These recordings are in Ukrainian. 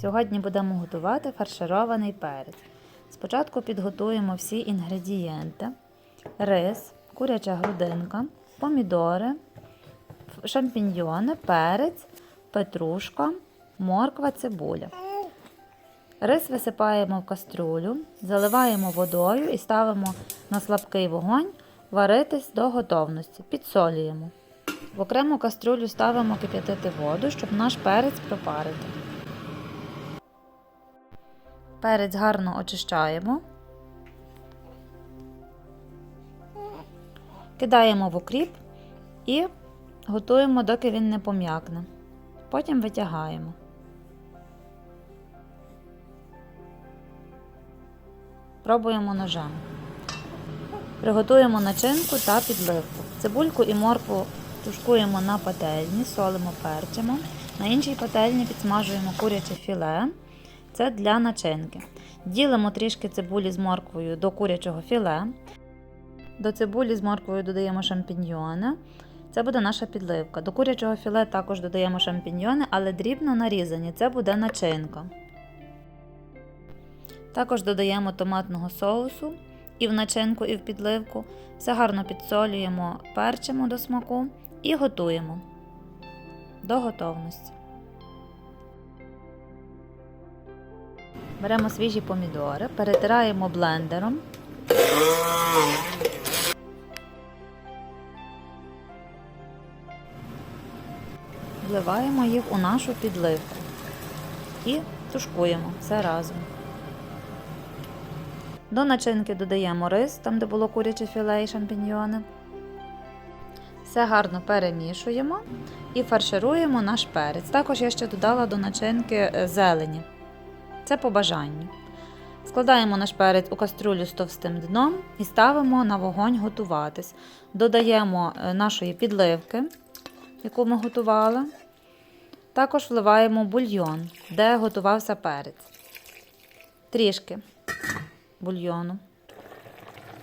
Сьогодні будемо готувати фарширований перець. Спочатку підготуємо всі інгредієнти: рис, куряча грудинка, помідори, шампіньйони, перець, петрушка, морква, цибуля. Рис висипаємо в кастрюлю, заливаємо водою і ставимо на слабкий вогонь варитись до готовності. Підсолюємо. В окрему кастрюлю ставимо кип'ятити воду, щоб наш перець пропарити. Перець гарно очищаємо. Кидаємо в укріп і готуємо, доки він не пом'якне. Потім витягаємо. Пробуємо ножем. Приготуємо начинку та підливку. Цибульку і моркву тушкуємо на пательні, солимо, перчимо. На іншій пательні підсмажуємо куряче філе. Це для начинки. Ділимо трішки цибулі з морквою до курячого філе. До цибулі з морквою додаємо шампіньйони. Це буде наша підливка. До курячого філе також додаємо шампіньйони, але дрібно нарізані. Це буде начинка. Також додаємо томатного соусу і в начинку, і в підливку. Все гарно підсолюємо, перчимо до смаку і готуємо до готовності. Беремо свіжі помідори, перетираємо блендером. Вливаємо їх у нашу підливку і тушкуємо все разом. До начинки додаємо рис, там де було куряче філе і шампіньйони. Все гарно перемішуємо і фаршируємо наш перець. Також я ще додала до начинки е, зелені. Це по бажанню. Складаємо наш перець у каструлю з товстим дном і ставимо на вогонь готуватись. Додаємо е, нашої підливки, яку ми готували. Також вливаємо бульйон, де готувався перець. Трішки бульйону.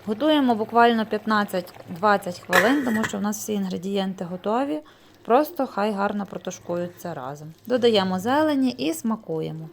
Готуємо буквально 15-20 хвилин, тому що в нас всі інгредієнти готові. Просто хай гарно протушкуються разом. Додаємо зелені і смакуємо.